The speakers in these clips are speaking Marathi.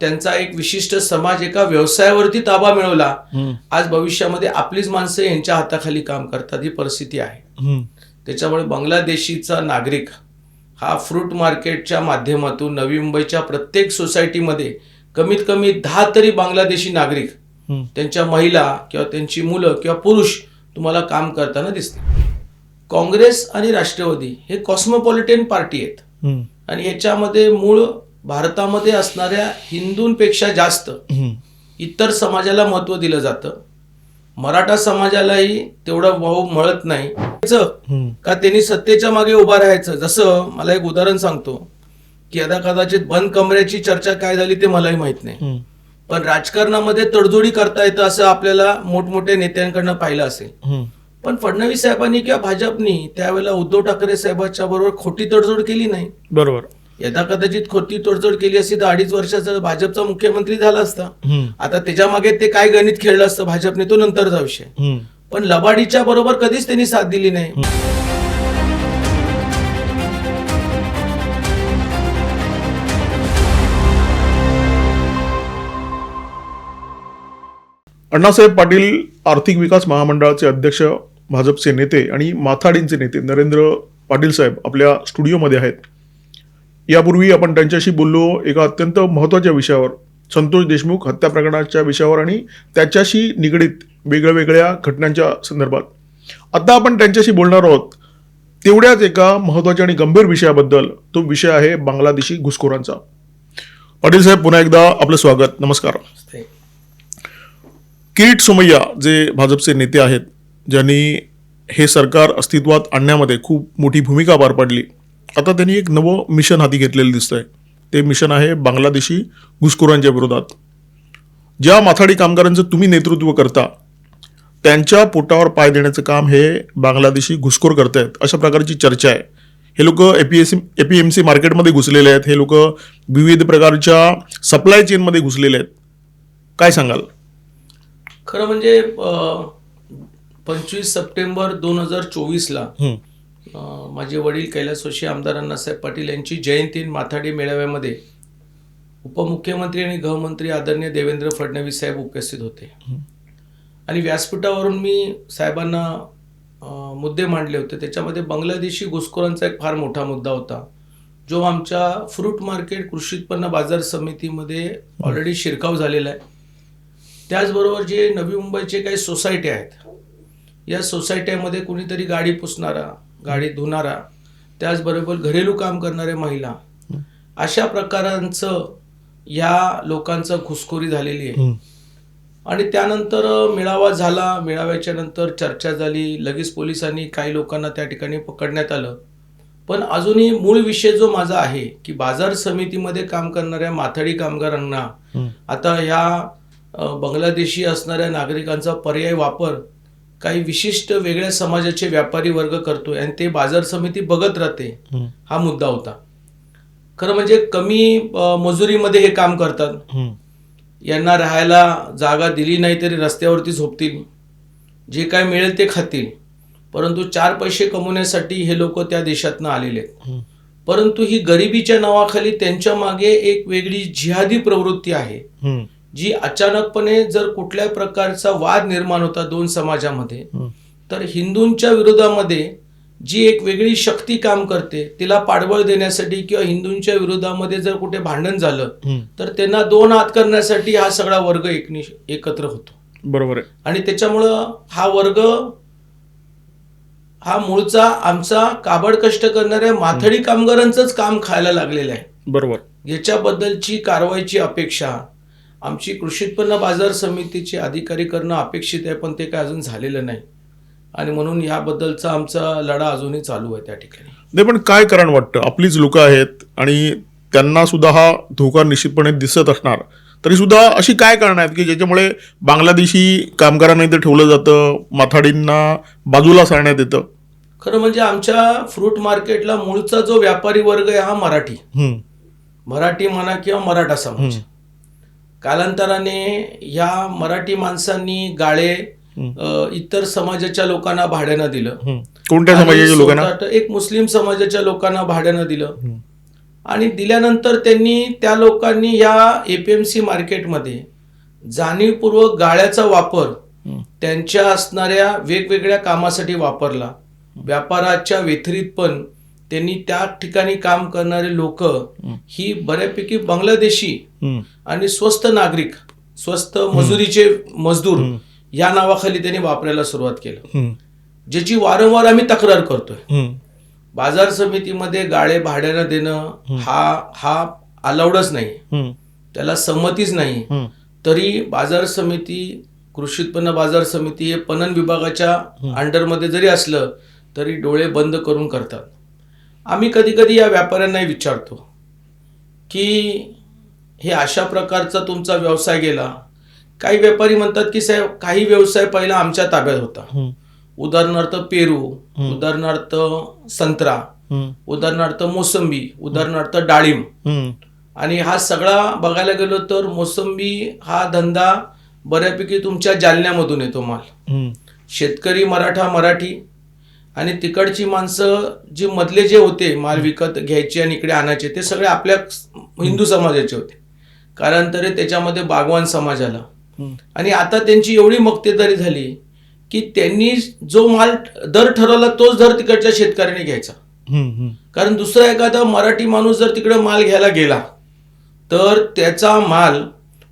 त्यांचा एक विशिष्ट समाज एका व्यवसायावरती ताबा मिळवला. आज भविष्यामध्ये आपलीच माणसं यांच्या हाताखाली काम करतात ही परिस्थिती आहे. त्याच्यामुळे बांगलादेशीचा नागरिक हा फ्रूट मार्केटच्या माध्यमातून नवी मुंबईच्या प्रत्येक सोसायटीमध्ये कमीत कमी दहा तरी बांगलादेशी नागरिक. त्यांच्या महिला किंवा त्यांची मुलं किंवा पुरुष तुम्हाला काम करताना दिसते काँग्रेस आणि राष्ट्रवादी हे कॉस्मोपॉलिटन पार्टी आहेत. आणि याच्यामध्ये मूळ भारतामध्ये असणाऱ्या हिंदूंपेक्षा जास्त. इतर समाजाला महत्त्व दिलं जातं. मराठा समाजालाही तेवढं भाऊ मळत नाही. का त्यांनी सत्तेच्या मागे उभा राहायचं? जसं मला एक उदाहरण सांगतो की आता कदाचित बंद कमऱ्याची चर्चा काय झाली ते मलाही माहीत नाही. पण राजकारणामध्ये तडजोडी करता येतं असं आपल्याला मोठमोठ्या नेत्यांकडनं पाहिलं असेल. पण फडणवीस साहेबांनी किंवा भाजपनी त्यावेळेला उद्धव ठाकरे साहेबांच्या बरोबर खोटी तडजोड केली नाही. बरोबर. यदा कदाचित खोटी तडजोड केली असती तर अडीच वर्षाचा भाजपचा मुख्यमंत्री झाला असता. आता त्याच्यामागे ते काय गणित खेळलं असतं? भाजपने तो नंतरचा विषय. पण लबाडीच्या बरोबर कधीच त्यांनी साथ दिली नाही. अण्णासाहेब पाटील आर्थिक विकास महामंडळाचे अध्यक्ष भाजपचे नेते आणि माथाडींचे नेते नरेंद्र पाटील साहेब आपल्या स्टुडिओमध्ये आहेत. यापूर्वी आपण त्यांच्याशी बोललो एका अत्यंत महत्त्वाच्या विषयावर. संतोष देशमुख हत्या प्रकरणाच्या विषयावर आणि त्याच्याशी निगडीत वेगळ्या वेगळ्या घटनांच्या संदर्भात. आता आपण त्यांच्याशी बोलणार आहोत. तेवढ्याच एका महत्त्वाच्या आणि गंभीर विषयाबद्दल. तो विषय आहे बांगलादेशी घुसखोरांचा. पाटील साहेब पुन्हा एकदा आपलं स्वागत. नमस्कार. किरीट सोमय्या जे भाजपचे नेते आहेत ज्यांनी हे सरकार अस्तित्वात आणण्यामध्ये खूप मोठी भूमिका पार पाडली. आता त्यांनी एक नवं मिशन हाती घेतलेलं दिसतंय. ते मिशन आहे बांगलादेशी घुसखोरांच्या विरोधात. ज्या माथाडी कामगारांचं तुम्ही नेतृत्व करता त्यांच्या पोटावर पाय देण्याचं काम हे बांगलादेशी घुसखोर करतायत. अशा प्रकारची चर्चा आहे. हे लोक एपीएससी एपीएमसी मार्केटमध्ये घुसलेले आहेत. हे लोक विविध प्रकारच्या सप्लाय चेनमध्ये घुसलेले आहेत. काय सांगाल? खरं म्हणजे पंचवीस सप्टेंबर दोन हजार चोवीसला माझे वडील कैलासोशी आमदार अण्णासाहेब पाटील यांची जयंती माथाडी मेळाव्यामध्ये उपमुख्यमंत्री आणि गृहमंत्री आदरणीय देवेंद्र फडणवीस साहेब उपस्थित होते. आणि व्यासपीठावरून मी साहेबांना मुद्दे मांडले होते. त्याच्यामध्ये बांगलादेशी घुसखोरांचा एक फार मोठा मुद्दा होता जो आमच्या फ्रूट मार्केट कृषी उत्पन्न बाजार समितीमध्ये ऑलरेडी शिरकाव झालेला आहे. त्याचबरोबर जे नवी मुंबईचे काही सोसायट्या आहेत या सोसायट्यामध्ये कुणीतरी गाडी पुसणारा गाडी धुणारा त्याचबरोबर घरेलू काम करणाऱ्या महिला अशा प्रकारांचं या लोकांचं घुसखोरी झालेली आहे. आणि त्यानंतर मेळावा झाला. मेळाव्याच्या नंतर चर्चा झाली. लगेच पोलिसांनी काही लोकांना त्या ठिकाणी पकडण्यात आलं. पण अजूनही मूळ विषय जो माझा आहे की बाजार समितीमध्ये काम करणाऱ्या माथाडी कामगारांना. आता ह्या बांगलादेशी असणाऱ्या नागरिकांचा पर्याय वापर काही विशिष्ट वेगळ्या समाजाचे व्यापारी वर्ग करतोय आणि ते बाजार समिती बघत राहते. हा मुद्दा होता खरं म्हणजे कमी मजुरीमध्ये हे काम करतात. यांना राहायला जागा दिली नाही तरी रस्त्यावरती झोपतील जे काय मिळेल ते खातील परंतु चार पैसे कमवण्यासाठी हे लोक त्या देशातनं आलेले आहेत. परंतु ही गरिबीच्या नावाखाली त्यांच्या मागे एक वेगळी जिहादी प्रवृत्ती आहे. जी अचानकपणे जर कुठल्या प्रकारचा वाद निर्माण होता दोन समाजामध्ये. तर हिंदूंच्या विरोधामध्ये जी एक वेगळी शक्ती काम करते तिला पाठबळ देण्यासाठी किंवा हिंदूंच्या विरोधामध्ये जर कुठे भांडण झालं. तर त्यांना दोन हात करण्यासाठी हा सगळा वर्ग एकनि एकत्र होतो. बरोबर आहे. आणि त्याच्यामुळं हा वर्ग हा मूळचा आमचा काबड कष्ट करणाऱ्या माथडी कामगारांचंच काम खायला लागलेलं आहे. बरोबर. याच्याबद्दलची कारवाईची अपेक्षा आमची कृषी उत्पन्न बाजार समितीचे अधिकारी करणं अपेक्षित आहे पण ते काय अजून झालेलं नाही. आणि म्हणून ह्याबद्दलचा आमचा लढा अजूनही चालू आहे त्या ठिकाणी. नाही पण काय कारण वाटतं? आपलीच लोक आहेत आणि त्यांना सुद्धा हा धोका निश्चितपणे दिसत असणार. तरी सुद्धा अशी काय कारण आहेत की ज्याच्यामुळे बांगलादेशी कामगारांना इथं ठेवलं जातं माथाडींना बाजूला सारण्यात येतं? खरं म्हणजे आमच्या फ्रूट मार्केटला मूळचा जो व्यापारी वर्ग आहे हा मराठी. मराठी म्हणा किंवा मराठा समाज. कालांतराने ह्या मराठी माणसांनी गाळे इतर समाजाच्या लोकांना भाड्यानं दिलं. कोणत्या समाजाच्या लोकांना? एक मुस्लिम समाजाच्या लोकांना भाड्यानं दिलं. आणि दिल्यानंतर त्यांनी त्या लोकांनी या ए पी एम सी मार्केटमध्ये जाणीवपूर्वक गाळ्याचा वापर. त्यांच्या असणाऱ्या वेगवेगळ्या कामासाठी वापरला. व्यापाराच्या व्यतिरिक्त पण त्यांनी त्या ठिकाणी काम करणारे लोक ही बऱ्यापैकी बांगलादेशी. आणि स्वस्त नागरिक स्वस्त मजुरीचे मजदूर. या नावाखाली त्यांनी वापरायला सुरुवात केलं. ज्याची वारंवार आम्ही तक्रार करतोय. बाजार समितीमध्ये गाळे भाड्यानं देणं हा हा अलाउडच नाही. त्याला संमतीच नाही. तरी बाजार समिती कृषी उत्पन्न बाजार समिती हे पणन विभागाच्या अंडरमध्ये जरी असलं तरी डोळे बंद करून करतात आम्ही कधी कधी या व्यापाऱ्यांनाही विचारतो की हे अशा प्रकारचा तुमचा व्यवसाय गेला काही व्यापारी म्हणतात की साहेब काही व्यवसाय पहिला आमच्या ताब्यात होता. उदाहरणार्थ पेरू उदाहरणार्थ संत्रा. उदाहरणार्थ मोसंबी उदाहरणार्थ डाळिंब. आणि हा सगळा बघायला गेलो तर मोसंबी हा धंदा बऱ्यापैकी तुमच्या जालन्यामधून येतो माल. शेतकरी मराठा मराठी आणि तिकडची माणसं जी मधले जे होते माल विकत घ्यायचे आणि इकडे आणायचे ते सगळे आपल्या हिंदू समाजाचे होते कालांतरे त्याच्यामध्ये बागवान समाज आला. आणि आता त्यांची एवढी मक्तेदारी झाली की त्यांनी जो माल दर ठरवला तोच दर तिकडच्या शेतकऱ्याने घ्यायचा. कारण दुसरा एखादा मराठी माणूस जर तिकडे माल घ्यायला गेला तर त्याचा माल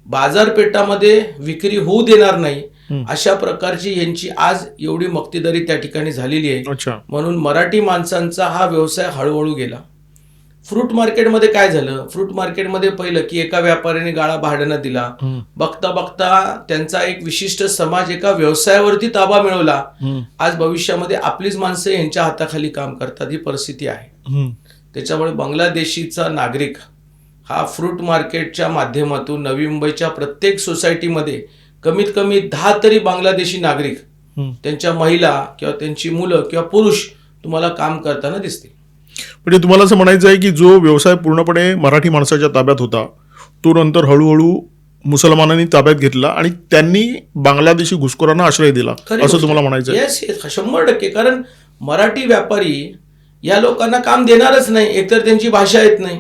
बाजारपेठामध्ये विक्री होऊ देणार नाही. अशा प्रकारची यांची आज एवढी मक्तेदारी त्या ठिकाणी झालेली आहे. म्हणून मराठी माणसांचा हा व्यवसाय हळूहळू गेला. फ्रूट मार्केटमध्ये काय झालं? फ्रूट मार्केटमध्ये पहिलं की एका व्यापाऱ्याने गाळा भाड्यानं दिला. बघता बघता त्यांचा एक विशिष्ट समाज एका व्यवसायावरती ताबा मिळवला. आज भविष्यामध्ये आपलीच माणसं यांच्या हाताखाली काम करतात ही परिस्थिती आहे. त्याच्यामुळे बांगलादेशीचा नागरिक हा फ्रूट मार्केटच्या माध्यमातून नवी मुंबईच्या प्रत्येक सोसायटीमध्ये कमीत कमी दहा तरी बांगलादेशी नागरिक हं. त्यांच्या महिला किंवा त्यांची मुलं किंवा पुरुष तुम्हाला काम करताना दिसतील. म्हणजे तुम्हाला असं म्हणायचं आहे की जो व्यवसाय पूर्णपणे मराठी माणसाच्या ताब्यात होता तो नंतर हळूहळू मुसलमानांनी ताब्यात घेतला आणि त्यांनी बांगलादेशी घुसखोरांना आश्रय दिला. खरी असं तुम्हाला म्हणायचं आहे? येस शंभर टक्के. कारण मराठी व्यापारी या लोकांना काम देणारच नाही एकतर त्यांची भाषा येत नाही.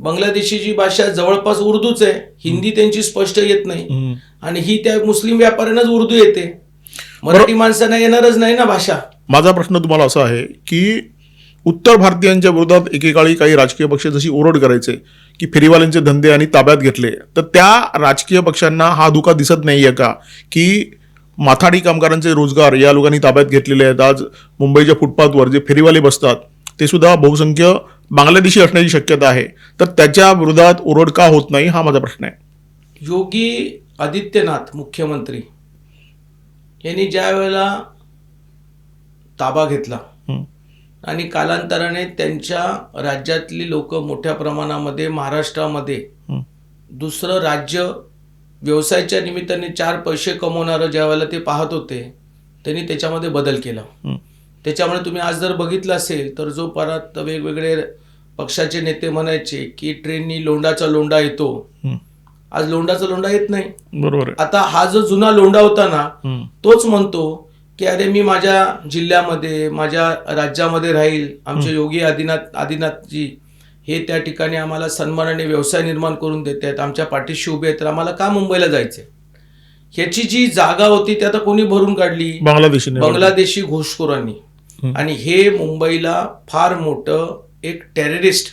हं. बांगलादेशीची भाषा जवळपास उर्दूच आहे हिंदी त्यांची स्पष्ट येत नाही. आणि ही त्या मुस्लिम व्यापाऱ्यांनाच उर्दू येते. मराठी माणसांना येणारच नाही ना भाषा. माझा प्रश्न तुम्हाला असा आहे की उत्तर भारतीयांच्या विरोधात एकेकाळी काही राजकीय पक्ष जशी ओरड करायचे की फेरीवाल्यांचे धंदे आणि ताब्यात घेतले तर त्या राजकीय पक्षांना हा धोका दिसत नाहीये का? की माथाडी कामगारांचे रोजगार या लोकांनी ताब्यात घेतलेले आहेत. आज मुंबईच्या फुटपाथवर जे फेरीवाले बसतात ते सुद्धा बहुसंख्य बांगलादेशी असण्याची शक्यता आहे तर त्याच्या विरोधात ओरड का होत नाही हा माझा प्रश्न आहे योगी आदित्यनाथ मुख्यमंत्री यांनी ज्या वेळेला ताबा घेतला. आणि कालांतराने त्यांच्या राज्यातली लोक मोठ्या प्रमाणामध्ये महाराष्ट्रामध्ये. दुसरं राज्य व्यवसायाच्या निमित्ताने चार पैसे कमवणारं ज्या वेळेला ते पाहत होते त्यांनी त्याच्यामध्ये बदल केला. त्याच्यामुळे तुम्ही आज जर बघितलं असेल तर जो परत वेगवेगळे पक्षाचे नेते म्हणायचे की ट्रेननी लोंडाचा लोंडा येतो. आज लोंडाचा लोंडा येत नाही. बरोबर आता हा जो जुना लोंडा होता ना. तोच म्हणतो की अरे मी माझ्या जिल्ह्यामध्ये माझ्या राज्यामध्ये राहील. आमचे योगी आदिनाथ आदिनाथजी हे त्या ठिकाणी आम्हाला सन्मानाने व्यवसाय निर्माण करून देत आहेत. आमच्या पाठीशी उभे आहेत तर आम्हाला का मुंबईला जायचे ह्याची जी जागा होती ती आता कोणी भरून काढली? बांगलादेशी बांगलादेशी घुसखोरांनी हं. आणि हे मुंबईला फार मोठं एक टेररिस्ट.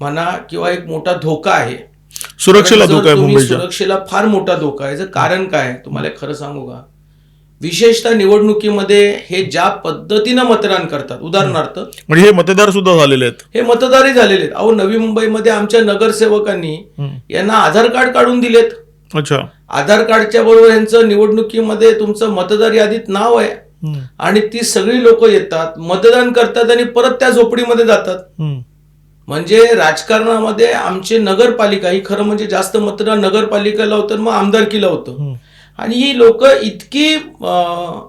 म्हणा किंवा एक मोठा धोका आहे सुरक्षेला धोका आहे मुंबईच्या सुरक्षेला फार मोठा धोका आहे याचं कारण काय? तुम्हाला खरं सांगू का विशेषतः निवडणुकीमध्ये हे ज्या पद्धतीनं मतदान करतात उदाहरणार्थ म्हणजे हे मतदार सुद्धा झालेले आहेत हे मतदारही झालेले आहेत अहो नवी मुंबईमध्ये आमच्या नगरसेवकांनी. यांना आधार कार्ड काढून दिलेत अच्छा आधार कार्डच्या बरोबर यांचं निवडणुकीमध्ये तुमचं मतदार यादीत नाव आहे. आणि ती सगळी लोक येतात मतदान करतात आणि परत त्या झोपडीमध्ये जातात. म्हणजे राजकारणामध्ये आमचे नगरपालिका ही खरं म्हणजे जास्त मतदान नगरपालिकेला होतं मग आमदारकीला होतं. आणि ही लोक इतकी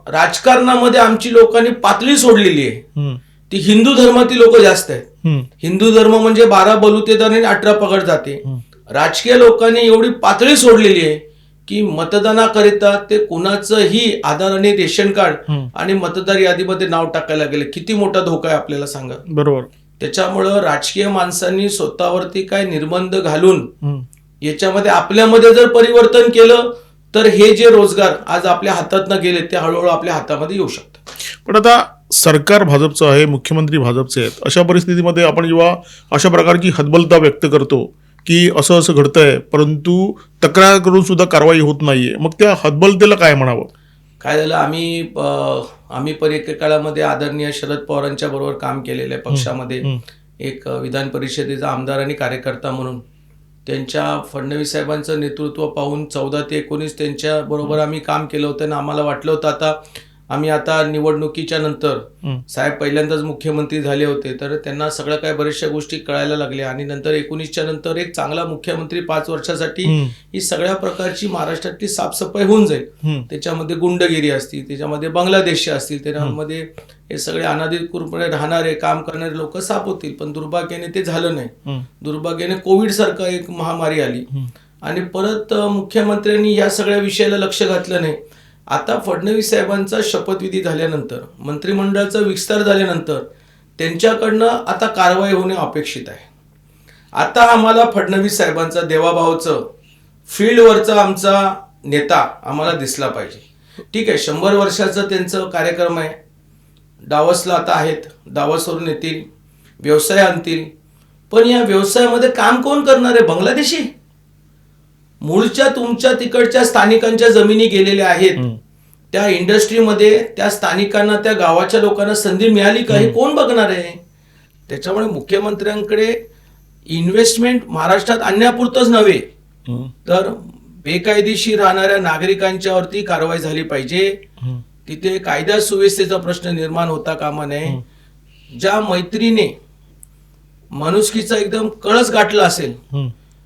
राजकारणामध्ये आमची लोकांनी पातळी सोडलेली आहे. ती हिंदू धर्मातील लोक जास्त आहेत. हिंदू धर्म म्हणजे बारा बलुतेदार आणि अठरा पगड जाते. राजकीय लोकांनी एवढी पातळी सोडलेली आहे की मतदानाकरिता ते कुणाचंही आधार आणि रेशन कार्ड. आणि मतदार यादीमध्ये नाव टाकायला गेले. किती मोठा धोका आहे आपल्याला सांगा. बरोबर. त्याच्यामुळं राजकीय माणसांनी स्वतःवरती काय निर्बंध घालून. याच्यामध्ये आपल्यामध्ये जर परिवर्तन केलं तर हे जे रोजगार आज आपल्या हातात गेले ते हळूहळू आपल्या हातामध्ये येऊ शकतात पण आता सरकार भाजपचं आहे मुख्यमंत्री भाजपचे आहेत. अशा परिस्थितीमध्ये आपण जेव्हा अशा प्रकारची हतबलता व्यक्त करतो की असं असं घडतंय परंतु तक्रार करून सुद्धा कारवाई होत नाहीये. मग त्या हतबलतेला काय म्हणावं? काय झालं? आम्ही आम्ही पण एकेकाळामध्ये आदरणीय शरद पवारांच्या बरोबर काम केलेलं आहे पक्षामध्ये. एक विधान परिषदेचा आमदार आणि कार्यकर्ता म्हणून. त्यांच्या फडणवीस साहेबांचं नेतृत्व पाहून चौदा ते एकोणीस त्यांच्या बरोबर आम्ही काम केलं होतं आणि आम्हाला वाटलं होतं आता आम्ही आता निवडणुकीच्या नंतर. साहेब पहिल्यांदाच मुख्यमंत्री झाले होते तर त्यांना सगळ्या काही बऱ्याचशा गोष्टी कळायला लागल्या आणि नंतर एकोणीसच्या नंतर एक चांगला मुख्यमंत्री पाच वर्षासाठी. ही सगळ्या प्रकारची महाराष्ट्रातली साफसफाई होऊन जाईल. त्याच्यामध्ये गुंडगिरी असतील त्याच्यामध्ये बांगलादेशी असतील त्याच्यामध्ये हे सगळे अनाधिकृतपणे राहणारे काम करणारे लोक साफ होतील पण दुर्भाग्याने ते झालं नाही. दुर्भाग्याने कोविड सारखं एक महामारी आली. आणि परत मुख्यमंत्र्यांनी या सगळ्या विषयाला लक्ष घातलं नाही आता फडणवीस साहेबांचा शपथविधी झाल्यानंतर मंत्रिमंडळाचा विस्तार झाल्यानंतर त्यांच्याकडनं आता कारवाई होणे अपेक्षित आहे. आता आम्हाला फडणवीस साहेबांचा देवाभावचं फील्डवरचा आमचा नेता आम्हाला दिसला पाहिजे. ठीक आहे शंभर वर्षाचं त्यांचं कार्यक्रम आहे. डावसला आता आहेत डावसवरून येतील व्यवसाय आणतील. पण या व्यवसायामध्ये काम कोण करणार आहे? बांगलादेशी? मूळच्या तुमच्या तिकडच्या स्थानिकांच्या जमिनी गेलेल्या आहेत. त्या इंडस्ट्रीमध्ये त्या स्थानिकांना त्या गावाच्या लोकांना संधी मिळाली का हे कोण बघणार आहे त्याच्यामुळे मुख्यमंत्र्यांकडे इन्व्हेस्टमेंट महाराष्ट्रात आणण्यापुरतंच नव्हे. तर बेकायदेशीर राहणाऱ्या नागरिकांच्यावरती कारवाई झाली पाहिजे. तिथे कायदा सुव्यवस्थेचा प्रश्न निर्माण होता कामा नये ज्या मैत्रीने मनुष्कीचा एकदम कळस गाठला असेल.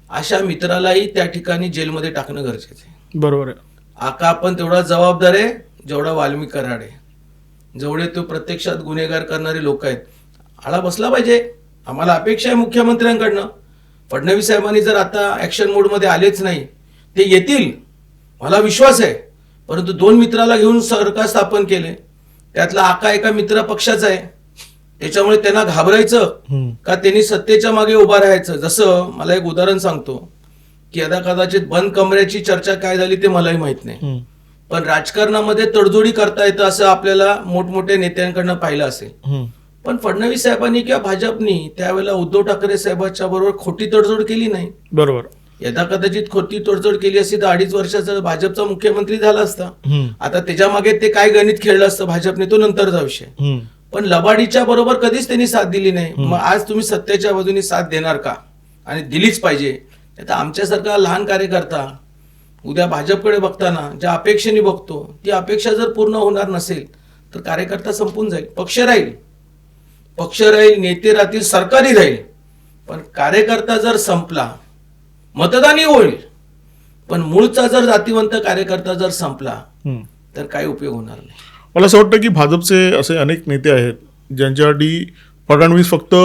अशा मित्रालाही त्या ठिकाणी जेलमध्ये टाकणं गरजेचं आहे. बरोबर आहे. आका आपण तेवढा जबाबदार आहे जेवढा वाल्मिक कराड आहे. जेवढे तो प्रत्यक्षात गुन्हेगार करणारे लोक आहेत आळा बसला पाहिजे. आम्हाला अपेक्षा आहे मुख्यमंत्र्यांकडनं. फडणवीस साहेबांनी जर आता ऍक्शन मोडमध्ये आलेच नाही ते येतील. मला विश्वास आहे. परंतु दोन मित्राला घेऊन सरकार स्थापन केले. त्यातला आका एका मित्र पक्षाचा आहे. त्याच्यामुळे त्यांना घाबरायचं. का त्यांनी सत्तेच्या मागे उभा राहायचं जसं मला एक उदाहरण सांगतो की आता कदाचित बंद कमऱ्याची चर्चा काय झाली ते मलाही माहीत नाही. पण राजकारणामध्ये तडजोडी करता येतं असं आपल्याला मोठमोठ्या नेत्यांकडनं पाहिलं असेल. पण फडणवीस साहेबांनी किंवा भाजपनी त्यावेळेला उद्धव ठाकरे साहेबांच्या बरोबर खोटी तडजोड केली नाही बरोबर यदा कदाचित खोटी तडजोड केली असती तर अडीच वर्षाचा भाजपचा मुख्यमंत्री झाला असता. आता त्याच्यामागे ते काय गणित खेळलं असतं भाजपने तो नंतरचा विषय. पण लबाडीच्या बरोबर कधीच त्यांनी साथ दिली नाही. मग आज तुम्ही सत्याच्या बाजूने साथ देणार का? आणि दिलीच पाहिजे. आता आमच्यासारखा लहान कार्यकर्ता उद्या भाजपकडे बघताना ज्या अपेक्षेने बघतो ती अपेक्षा जर पूर्ण होणार नसेल तर कार्यकर्ता संपून जाईल. पक्ष राहील. पक्ष राहील नेते राहतील सरकारही राहील. पण कार्यकर्ता जर संपला मतदानही होईल. पण मूळचा जर जातीवंत कार्यकर्ता जर संपला. तर काही उपयोग होणार नाही. मला असं वाटतं की भाजपचे असे अनेक नेते आहेत ज्यांच्यासाठी फडणवीस फक्त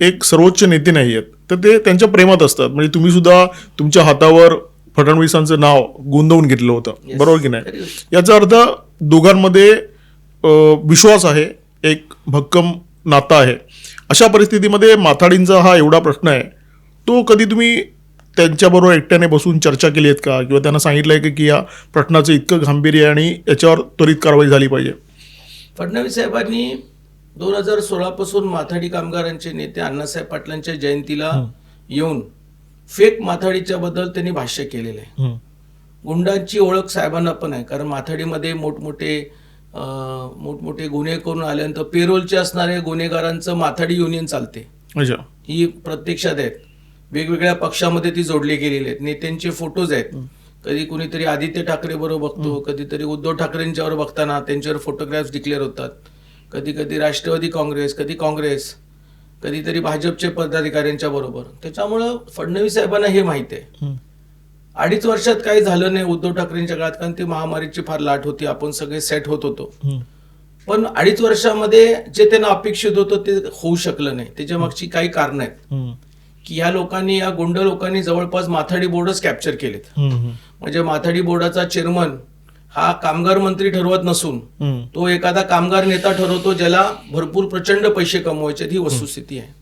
एक सर्वोच्च नेते नाही आहेत. तर ते त्यांच्या प्रेमात असतात. म्हणजे तुम्ही सुद्धा तुमच्या हातावर फडणवीसांचं नाव गोंदवून घेतलं होतं. Yes. बरोबर की नाही? याचा अर्थ दोघांमध्ये विश्वास आहे एक भक्कम नातं आहे. अशा परिस्थितीमध्ये माथाडींचा हा एवढा प्रश्न आहे. तो कधी तुम्ही त्यांच्याबरोबर एकट्याने बसून चर्चा केली आहेत का? किंवा त्यांना सांगितलं आहे की या प्रश्नाचं इतकं गांभीर्य आहे आणि याच्यावर त्वरित कारवाई झाली पाहिजे? फडणवीस साहेबांनी दोन हजार सोळा पासून माथाडी कामगारांचे नेते अण्णासाहेब पाटलांच्या जयंतीला येऊन फेक माथाडीच्या बद्दल त्यांनी भाष्य केलेलं आहे. गुंडांची ओळख साहेबांना पण आहे कारण माथाडीमध्ये मोठमोठे मोठमोठे गुन्हे करून आल्यानंतर पेरोलचे असणारे गुन्हेगारांचं माथाडी युनियन चालते. ही प्रत्यक्षात आहेत. वेगवेगळ्या पक्षामध्ये ती जोडली गेलेली आहेत. नेत्यांचे फोटोज आहेत. कधी कुणीतरी आदित्य ठाकरे बरोबर बघतो कधीतरी उद्धव ठाकरेंच्यावर बघताना त्यांच्यावर फोटोग्राफ्स डिक्लेअर होतात. कधी कधी राष्ट्रवादी काँग्रेस कधी काँग्रेस कधीतरी भाजपचे पदाधिकाऱ्यांच्या बरोबर. त्याच्यामुळं फडणवीस साहेबांना हे माहिती आहे. अडीच वर्षात काही झालं नाही उद्धव ठाकरेंच्या काळात कारण ती महामारीची फार लाट होती. आपण सगळे सेट होत होतो. पण अडीच वर्षामध्ये जे त्यांना अपेक्षित होतं ते होऊ शकलं नाही. त्याच्या मागची काही कारण आहेत. की या लोकांनी या गुंड लोकांनी जवळपास माथाडी बोर्डच कॅप्चर केलेत. म्हणजे माथाडी बोर्डाचा चेअरमन हा कामगार मंत्री ठरवत नसून. तो एखादा कामगार नेता ठरवतो ज्याला भरपूर प्रचंड पैसे कमवायचे ही वस्तुस्थिती आहे.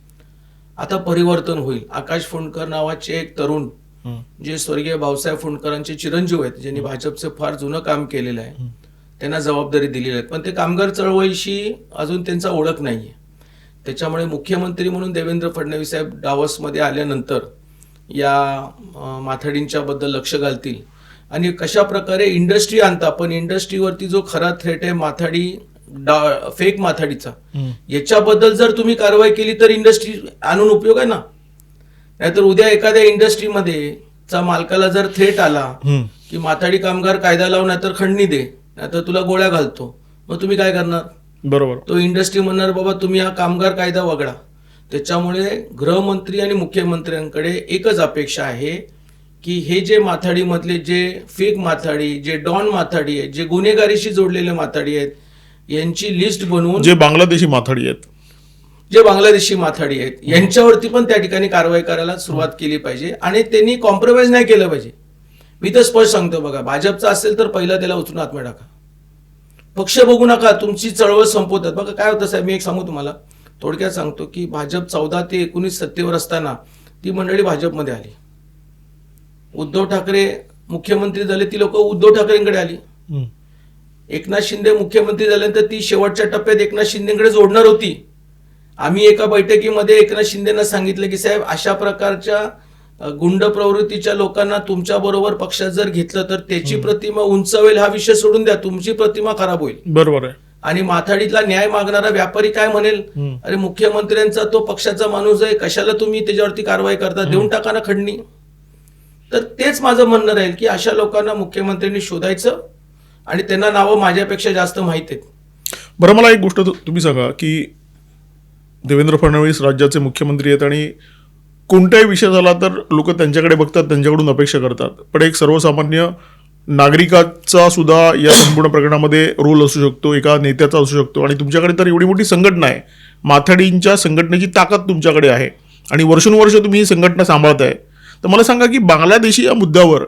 आता परिवर्तन होईल. आकाश फुंडकर नावाचे एक तरुण. जे स्वर्गीय भाऊसाहेब फुंडकरांचे चिरंजीव आहेत ज्यांनी भाजपचं फार जुनं काम केलेलं आहे त्यांना जबाबदारी दिलेली आहे. पण ते कामगार चळवळीशी अजून त्यांचा ओळख नाहीये. त्याच्यामुळे मुख्यमंत्री म्हणून देवेंद्र फडणवीस साहेब डावसमध्ये आल्यानंतर या अं, माथाडींच्या बद्दल लक्ष घालतील आणि कशा प्रकारे इंडस्ट्री आणता पण इंडस्ट्रीवरती जो खरा थ्रेट आहे माथाडी डा फेक माथाडीचा. याच्याबद्दल जर तुम्ही कारवाई केली तर इंडस्ट्री आणून उपयोग आहे ना नाहीतर उद्या एखाद्या इंडस्ट्रीमध्ये चा मालकाला जर थ्रेट आला. की माथाडी कामगार कायदा लाव नाहीतर खंडणी दे नाहीतर तुला गोळ्या घालतो मग तुम्ही काय करणार बरोबर. तो इंडस्ट्री म्हणणार बाबा तुम्ही हा कामगार कायदा वगळा. त्याच्यामुळे गृहमंत्री आणि मुख्यमंत्र्यांकडे एकच अपेक्षा आहे की हे जे माथाडीमधले जे फेक माथाडी जे डॉन माथाडी आहेत जे गुन्हेगारीशी जोडलेले माथाडी आहेत यांची लिस्ट बनवून जे बांगलादेशी माथाडी आहेत. जे बांगलादेशी माथाडी आहेत यांच्यावरती पण त्या ठिकाणी कारवाई करायला सुरुवात केली पाहिजे आणि त्यांनी कॉम्प्रोमाइज नाही केलं पाहिजे. मी तर स्पष्ट सांगतो बघा भाजपचा असेल तर पहिला त्याला उचलून आत्मा टाका. पक्ष बघू नका तुमची चळवळ संपवतात. बघा काय होतं साहेब मी एक सांगू तुम्हाला. थोडक्यात सांगतो की भाजप चौदा ते एकोणीस सत्तेवर असताना ती मंडळी भाजपमध्ये आली. उद्धव ठाकरे मुख्यमंत्री झाले ती लोक उद्धव ठाकरेंकडे आली. एकनाथ शिंदे मुख्यमंत्री झाल्यानंतर ती शेवटच्या टप्प्यात एकनाथ शिंदेकडे जोडणार होती. आम्ही एका बैठकीमध्ये एकनाथ शिंदेना सांगितलं की साहेब अशा प्रकारच्या गुंड प्रवृत्तीच्या लोकांना तुमच्या बरोबर पक्षात जर घेतलं तर त्याची प्रतिमा उंचावेल हा विषय सोडून द्या. तुमची प्रतिमा खराब होईल. बरोबर आहे. आणि माथाडीतला न्याय मागणारा व्यापारी काय म्हणेल. अरे मुख्यमंत्र्यांचा तो पक्षाचा माणूस आहे. कशाला तुम्ही त्याच्यावरती कारवाई करता? देऊन टाका ना खंडणी. तर तेच माझं म्हणणं राहील की अशा लोकांना मुख्यमंत्र्यांनी शोधायचं आणि त्यांना नावं माझ्यापेक्षा जास्त माहीत आहेत. बरं मला एक गोष्ट तुम्ही सांगा की देवेंद्र फडणवीस राज्याचे मुख्यमंत्री आहेत आणि कोणताही विषय झाला तर लोक त्यांच्याकडे बघतात त्यांच्याकडून अपेक्षा करतात. पण एक सर्वसामान्य नागरिकाचा सुद्धा या संपूर्ण प्रकरणामध्ये रोल असू शकतो एका नेत्याचा असू शकतो. आणि तुमच्याकडे तर एवढी मोठी संघटना आहे. माथाडींच्या संघटनेची ताकद तुमच्याकडे आहे. आणि वर्षानुवर्ष तुम्ही ही संघटना सांभाळताय. तर मला सांगा की बांगलादेशी या मुद्द्यावर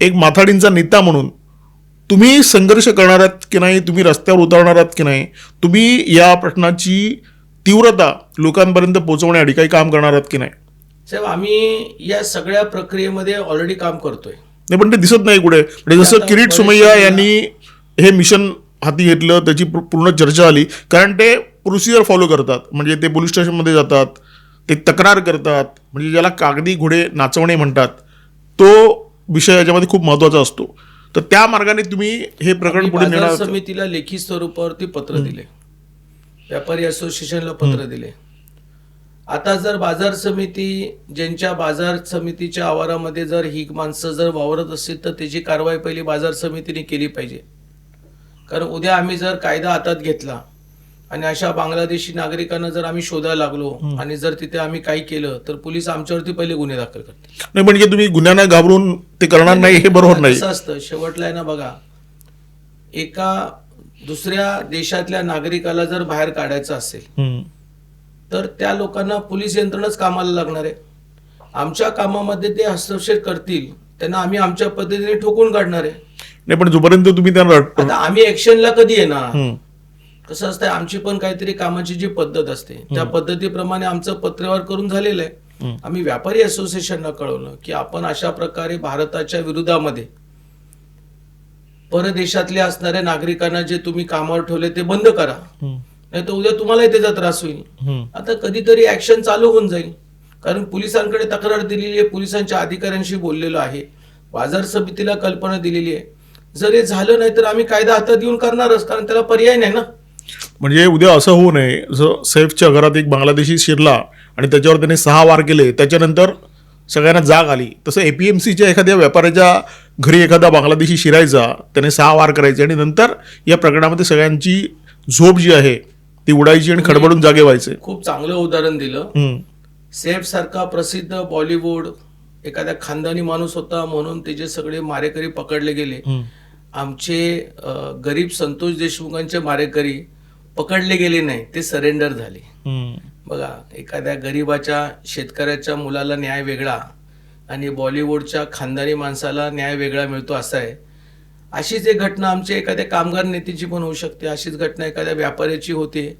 एक माथाडींचा नेता म्हणून तुम्ही संघर्ष करणार आहात की नाही? तुम्ही रस्त्यावर उतरणार आहात की नाही? तुम्ही या प्रश्नाची तीव्रता लोकांपर्यंत पोहोचवण्यासाठी काही काम करणार आहात की नाही? साहेब आम्ही या सगळ्या प्रक्रियेमध्ये ऑलरेडी काम करतोय. नाही पण ते दिसत नाही कुठे. म्हणजे जसं किरीट सुमय्या यांनी हे मिशन हाती घेतलं त्याची पूर्ण चर्चा आली कारण ते प्रोसिजर फॉलो करतात. म्हणजे ते पोलीस स्टेशनमध्ये जातात ते तक्रार करतात. म्हणजे ज्याला कागदी घोडे नाचवणे म्हणतात तो विषय याच्यामध्ये खूप महत्त्वाचा असतो. तर त्या मार्गाने तुम्ही हे प्रकरण पुढे नेणार. समितीला लेखी स्वरूपावरती पत्र दिले. व्यापारी असोसिएशनला पत्र दिले. आता जर बाजार समिती ज्यांच्या बाजार समितीच्या आवारामध्ये जर ही माणसं जर वावरत असतील तर त्याची कारवाई पहिली बाजार समितीने केली पाहिजे. कारण उद्या आम्ही जर कायदा हातात घेतला आणि अशा बांगलादेशी नागरिकांना जर आम्ही शोधायला लागलो आणि जर तिथे आम्ही काही केलं तर पोलीस आमच्यावरती पहिले गुन्हे दाखल करतील. नाही म्हणजे तुम्ही गुन्ह्यांना घाबरून ते करणार नाही हे बरोबर नाही. कसं असतं. शेवटला आहे ना बघा एका दुसऱ्या देशातल्या नागरिकाला जर बाहेर काढायचं असेल. तर त्या लोकांना पोलीस यंत्रणच कामाला लागणार आहे आमच्या कामामध्ये ते हस्तक्षेप करतील त्यांना आम्ही आमच्या पद्धतीने ठोकून काढणार आहे नाही पण जोपर्यंत तुम्ही त्यांना आता आम्ही ऍक्शनला कधी येणार हम्म. कसं असतं आमची पण काहीतरी कामाची जी पद्धत असते त्या पद्धतीप्रमाणे आमचं पत्रव्यवहार करून झालेलं आहे. आम्ही व्यापारी असोसिएशनला कळवलं की आपण अशा प्रकारे भारताच्या विरोधामध्ये परदेशातले असणाऱ्या नागरिकांना जे तुम्ही कामावर ठेवले ते बंद करा. नाही तर उद्या तुम्हालाही त्याचा त्रास होईल. आता कधीतरी ऍक्शन चालू होऊन जाईल. कारण पोलिसांकडे तक्रार दिलेली आहे पोलिसांच्या अधिकाऱ्यांशी बोललेलो आहे. बाजार समितीला कल्पना दिलेली आहे. जर हे झालं नाही तर आम्ही कायदा हातात येऊन करणारच कारण त्याला पर्याय नाही ना. म्हणजे उद्या असं होऊ नये जसं सैफच्या घरात एक बांगलादेशी शिरला आणि त्याच्यावर त्याने सहा वार केले त्याच्यानंतर सगळ्यांना जाग आली. तसं एपीएमसीच्या एखाद्या व्यापाऱ्याच्या घरी एखादा बांगलादेशी शिरायचा त्याने सहा वार करायचे आणि नंतर या प्रकरणामध्ये सगळ्यांची झोप जी आहे ती उडायची आणि खडबडून जागे व्हायचे खूप चांगलं उदाहरण दिलं हम्म. सेफ सारखा प्रसिद्ध बॉलिवूड एखाद्या खानदानी माणूस होता म्हणून त्याचे सगळे मारेकरी पकडले गेले. आमचे गरीब संतोष देशमुखांचे मारेकरी पकडले गेले नाही ते सरेंडर झाले हम्म. बघा एखाद्या गरीबाच्या शेतकऱ्याच्या मुलाला न्याय वेगळा आणि बॉलिवूडच्या खानदानी माणसाला न्याय वेगळा मिळतो असा आहे अशीच एक घटना आमच्या एखाद्या कामगार नेत्याची पण होऊ शकते अशीच घटना एखाद्या व्यापाऱ्याची होते.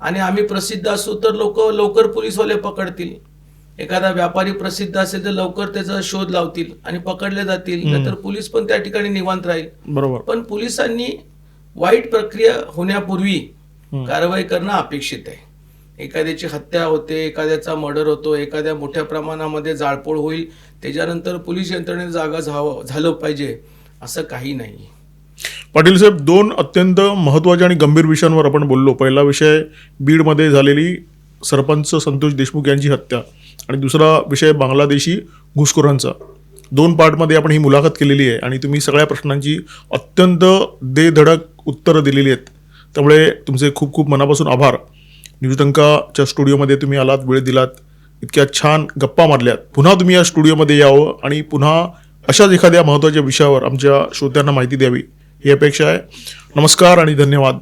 आणि आम्ही प्रसिद्ध असू तर लोक लवकर पोलीसवाले पकडतील. एखादा व्यापारी प्रसिद्ध असेल तर लवकर त्याचा शोध लावतील आणि पकडले जातील. नाहीतर पोलीस पण त्या ठिकाणी निवांत राहील. बरोबर. पण पोलिसांनी वाईट प्रक्रिया होण्यापूर्वी कारवाई करणं अपेक्षित आहे. एखाद्याची हत्या होते एखाद्याचा मर्डर होतो एखाद्या मोठ्या प्रमाणामध्ये जाळपोळ होईल त्याच्यानंतर पोलीस यंत्रणेत जागा झावं झालं पाहिजे. असं काही नाही. पाटील साहेब दोन अत्यंत महत्त्वाच्या आणि गंभीर विषयांवर आपण बोललो. पहिला विषय बीडमध्ये झालेली सरपंच संतोष देशमुख यांची हत्या आणि दुसरा विषय बांगलादेशी घुसखोरांचा. दोन पार्टमध्ये आपण ही मुलाखत केलेली आहे आणि तुम्ही सगळ्या प्रश्नांची अत्यंत देधडक उत्तरं दिलेली आहेत. त्यामुळे तुमचे खूप खूप मनापासून आभार. न्यूजटंकाच्या स्टुडिओमध्ये तुम्ही आलात वेळ दिलात. इतक्या छान गप्पा मारल्यात. पुन्हा तुम्ही या स्टुडिओमध्ये यावं आणि पुन्हा अशाच एखाद्या महत्त्वाच्या विषयावर आमच्या श्रोत्यांना माहिती द्यावी ही अपेक्षा आहे. नमस्कार आणि धन्यवाद.